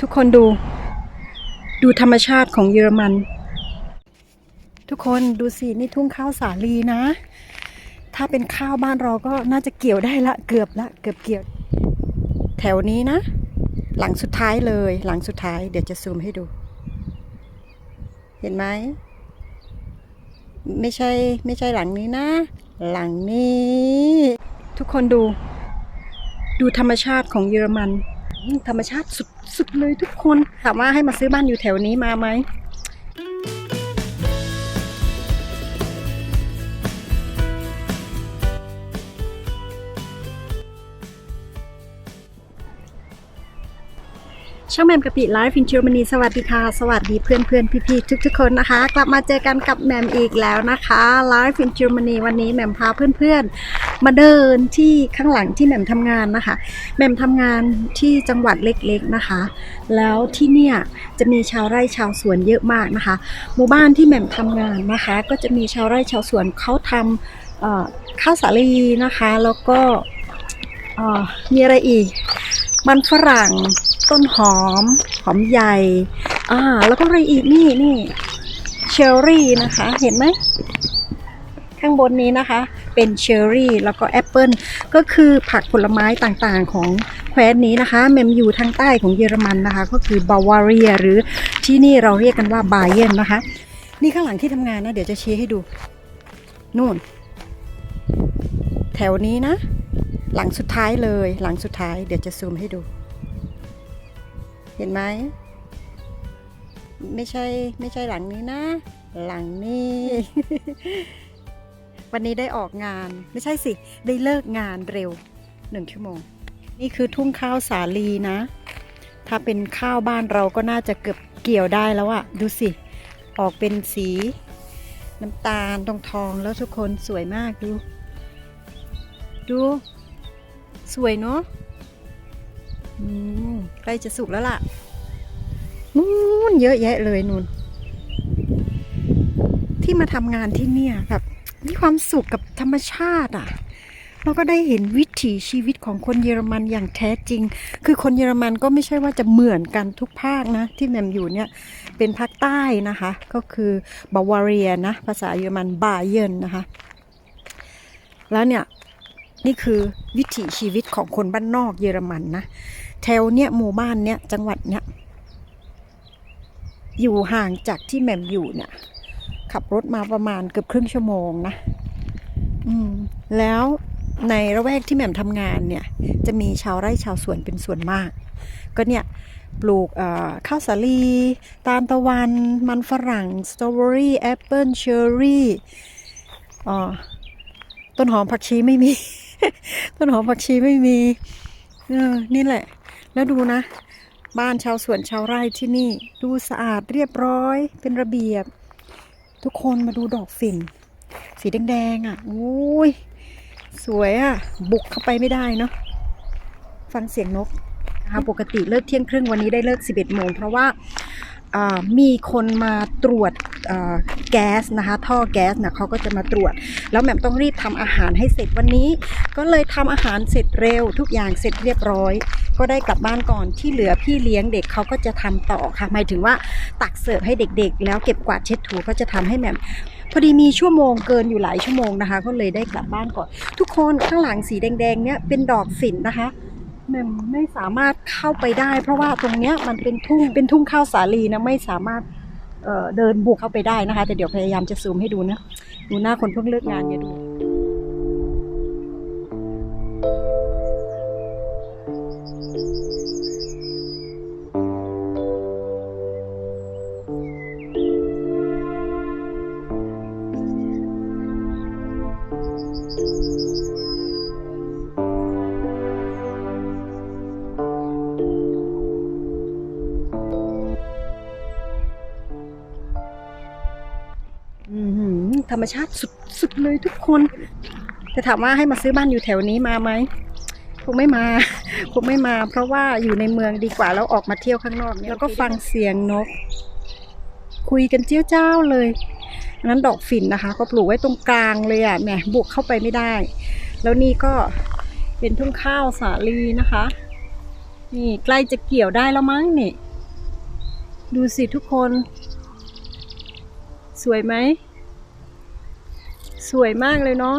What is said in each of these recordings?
ทุกคนดู ดูธรรมชาติของเยอรมัน ทุกคนดูสิ นี่ทุ่งข้าวสาลีนะ ถ้าเป็นข้าวบ้านเราก็น่าจะเกี่ยวได้ละ เกือบละเกือบเกี่ยว แถวนี้นะ หลังสุดท้ายเลย หลังสุดท้ายเดี๋ยวจะซูมให้ดู เห็นไหมไม่ใช่ไม่ใช่หลังนี้นะ หลังนี้ ทุกคนดู ดูธรรมชาติของเยอรมัน ธรรมชาติสุดๆเลยทุกคน ถามว่าให้มาซื้อบ้านอยู่แถวนี้มาไหมช่องแมมกะปิไลฟ์ฟินเชอร์มนีสวัสดีค่ะ สวัสดีเพื่อนเพื่อนๆพี่ๆทุกๆคนนะคะ กลับมาเจอกันกับแมมอีกแล้วนะคะไลฟ์ฟินเชอร์มนีวันนี้แมมพาเพื่อนๆ มาเดินที่ข้างหลังที่แหม่มทำงานนะคะแหม่มทำงานที่จังหวัดเล็กๆนะคะ แล้วที่เนี่ยจะมีชาวไร่ชาวสวนเยอะมากนะคะ หมู่บ้านที่แหม่มทำงานนะคะ ก็จะมีชาวไร่ชาวสวนเขาทำข้าวสาลีนะคะ แล้วก็มีอะไรอีก มันฝรั่งต้นหอม หอมใหญ่อ่าแล้วก็อะไรอีกนี่นี่เชอร์รี่นะคะ เห็นไหมข้างบนนี้นะคะ เป็นเชอร์รี่แล้วก็แอปเปิลก็คือผักผลไม้ต่างๆของแคว้นนี้นะคะเมมอยู่ทางใต้ของเยอรมันนะคะ ก็คือบาวาเรียหรือที่นี่เราเรียกกันว่าบาเยนนะคะ นี่ข้างหลังที่ทำงานนะ เดี๋ยวจะชี้ให้ดู นู่น แถวนี้นะ หลังสุดท้ายเลย หลังสุดท้าย เดี๋ยวจะซูมให้ดู เห็นไหมไม่ใช่ไม่ใช่หลังนี้นะ หลังนี้ วันนี้ได้ออกงาน ไม่ใช่สิ ได้เลิกงานเร็วหนึ่งชั่วโมง นี่คือทุ่งข้าวสาลีนะ ถ้าเป็นข้าวบ้านเราก็น่าจะเกือบเกี่ยวได้แล้วอะดูสิ ออกเป็นสีน้ำตาลทองทองแล้วทุกคนสวยมากดู ดู สวยเนาะใกล้จะสุกแล้วล่ะนู่นเยอะแยะเลยนู่นที่มาทำงานที่เนี่ยแบบ ความสุขกับธรรมชาติอะเราก็ได้เห็นวิถีชีวิตของคนเยอรมันอย่างแท้จริง คือคนเยอรมันก็ไม่ใช่ว่าจะเหมือนกันทุกภาคนะ ที่แหมมอยู่เนี่ยเป็นภาคใต้นะคะ ก็คือบาวาเรียนะ ภาษาเยอรมันบาเยนนะคะ แล้วเนี่ยนี่คือวิถีชีวิตของคนบ้านนอกเยอรมันนะ แถวเนี้ยหมู่บ้านเนี้ยจังหวัดเนี้ยอยู่ห่างจากที่แหม่มอยู่เนี่ยขับรถมาประมาณเกือบครึ่งชั่วโมงนะ แล้วในระแวกที่แหม่มทำงานเนี่ย จะมีชาวไร่ชาวสวนเป็นส่วนมาก ก็เนี่ยปลูกข้าวสาลีตาลตะวัน มันฝรั่งสตรอเบอรี่แอปเปิลเชอร์รี่ต้นหอมผักชีไม่มี ต้นหอมผักชีไม่มีเออนี่แหละ แล้วดูนะ บ้านชาวสวนชาวไร่ที่นี่ ดูสะอาดเรียบร้อยเป็นระเบียบ ทุกคนมาดูดอกฝิ่น สีแดงๆอะโอ้ยสวยอะ บุกเข้าไปไม่ได้เนาะฟังเสียงนกนะคะปกติเลิกเที่ยงครึ่งวันนี้ได้เลิก 11 โมง เพราะว่ามีคนมาตรวจแก๊สนะคะ ท่อแก๊สนะเขาก็จะมาตรวจ แล้วแหม่มต้องรีบทำอาหารให้เสร็จวันนี้ ก็เลยทำอาหารเสร็จเร็ว ทุกอย่างเสร็จเรียบร้อย ก็ได้กลับบ้านก่อนที่เหลือพี่เลี้ยงเด็กเขาก็จะทำต่อค่ะหมายถึงว่าตักเสิร์ฟให้เด็กๆ แล้วเก็บกวาดเช็ดถูก็จะทำให้แหม่ม พอดีมีชั่วโมงเกินอยู่หลายชั่วโมงนะคะ ก็เลยได้กลับบ้านก่อน ทุกคนข้างหลังสีแดงๆเนี่ยเป็นดอกสินนะคะแม่มไม่สามารถเข้าไปได้ เพราะว่าตรงเนี้ยมันเป็นทุ่งเป็นทุ่งข้าวสาลีนะไม่สามารถเเดินบุกเข้าไปได้นะคะ แต่เดี๋ยวพยายามจะซูมให้ดูนะดูหน้าคนเพิ่งเลิกงานอย่าดู ธรรมชาติสุดสุดเลยทุกคนจะถามว่าให้มาซื้อบ้านอยู่แถวนี้มาไหมคงไม่มาคงไม่มา เพราะว่าอยู่ในเมืองดีกว่าแล้วออกมาเที่ยวข้างนอกเนี่ยแล้วก็ฟังเสียงนก คุยกันเจี้ยวเจ้าเลยอันนั้นดอกฝิ่นนะคะ ก็ปลูกไว้ตรงกลางเลยอะแหมบุกเข้าไปไม่ได้ แล้วนี่ก็เป็นทุ่งข้าวสาลีนะคะ นี่ใกล้จะเกี่ยวได้แล้วมั้งนี่ ดูสิทุกคน สวยไหม สวยมากเลยเนาะ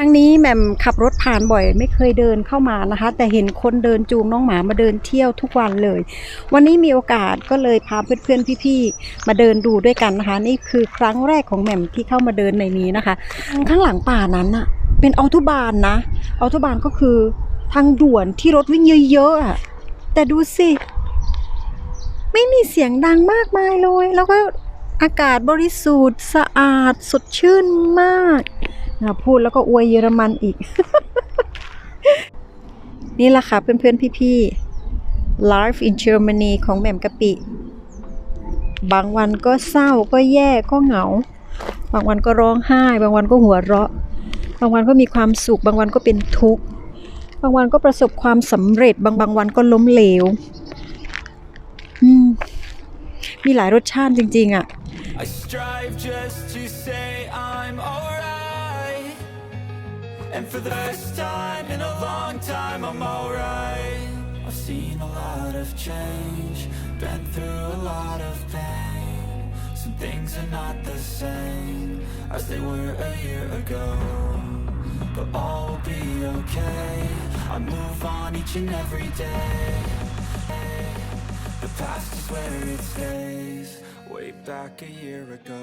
ทางนี้แหม่มขับรถผ่านบ่อย ไม่เคยเดินเข้ามานะคะ แต่เห็นคนเดินจูงน้องหมามาเดินเที่ยวทุกวันเลย วันนี้มีโอกาสก็เลยพาเพื่อนๆพี่ๆมาเดินดูด้วยกันนะคะ นี่คือครั้งแรกของแหม่มที่เข้ามาเดินในนี้นะคะ ข้างหลังป่านั้นน่ะเป็นออโตบานนะออโตบานก็คือทางด่วนที่รถวิ่งเยอะๆอะ แต่ดูสิ ไม่มีเสียงดังมากมายเลย แล้วก็อากาศบริสุทธิ์สะอาดสดชื่นมากนะพูดแล้วก็อวยเยอรมันอีก นี่แหละค่ะเพื่อนๆ พี่ๆ Life in Germany ของแหม่มกะปิ บางวันก็เศร้าก็แย่ก็เหงา บางวันก็ร้องไห้ บางวันก็หัวเราะ บางวันก็มีความสุข บางวันก็เป็นทุกข์ บางวันก็ประสบความสำเร็จ บางบางวันก็ล้มเหลวอืมมีหลายรสชาติจริง ๆอะ่ะ And for the first time in a long time, I'm alright. I've seen a lot of change, been through a lot of pain. Some things are not the same as they were a year ago. But all will be okay. I move on each and every day. The past is where it stays. Way back a year ago.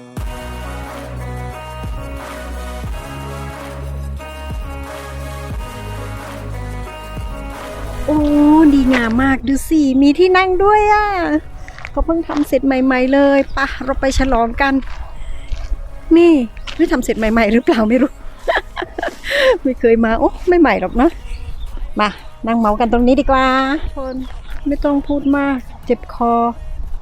โอ้ดีงามมากดูสิ มีที่นั่งด้วยอะ่ะเขาเพิ่งทำเสร็จใหม่ ๆ เลยปะเราไปฉลองกัน นี่ไม่ทำเสร็จใหม่ ๆ หรือเปล่าไม่รู้ ไม่เคยมา โอ้ไม่ใหม่หรอกเนอะมานั่งเมาส์กันตรงนี้ดีกว่าทนไม่ต้องพูดมาก เจ็บคอ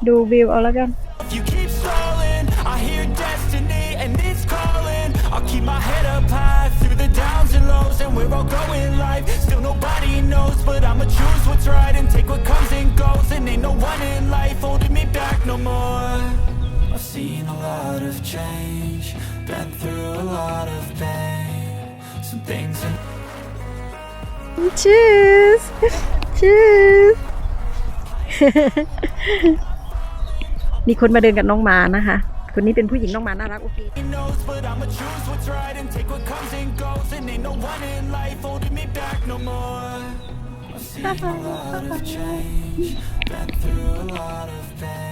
ดูวิวเอาแล้วกัน If you keep stalling, I hear destiny and it's calling. I'll keep my head up high through the downs and lows, and we're all going life. Still nobody knows, but I'ma choose what's right and take what comes and goes. And ain't no one in life holding me back no more. I've seen a lot of change, been through a lot of pain. Some things in Cheers Cheers มีคนมาเดินกับน้องหมานะคะ คนนี้เป็นผู้หญิงน้องหมาน่ารักโอเค knows, but I'ma choose what's right and take what comes and goes. And ain't no one in life holding me back no more. I've seen a lot of change, been through a lot of pain.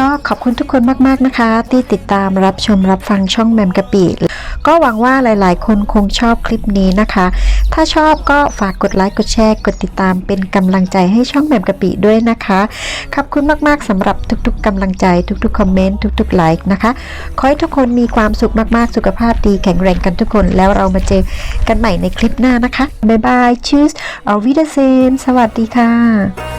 ก็ขอบคุณทุกคนมาก ๆ นะคะ ที่ติดตามรับชมรับฟังช่องแมมกะปิก็หวังว่าหลายๆ คนคงชอบคลิปนี้นะคะ ถ้าชอบก็ฝากกดไลค์ กดแชร์ กดติดตามเป็นกำลังใจให้ช่องแหม่มกะปิด้วยนะคะ ขอบคุณมาก ๆสำหรับทุก ๆกำลังใจ ทุก ๆ คอมเมนต์ ทุก ๆ ไลค์นะคะ ขอให้ทุกคนมีความสุขมาก ๆ สุขภาพดีแข็งแรงกันทุกคน แล้วเรามาเจอกันใหม่ในคลิปหน้านะคะ บ๊ายบายชีสเอาวิดเซนสวัสดีค่ะ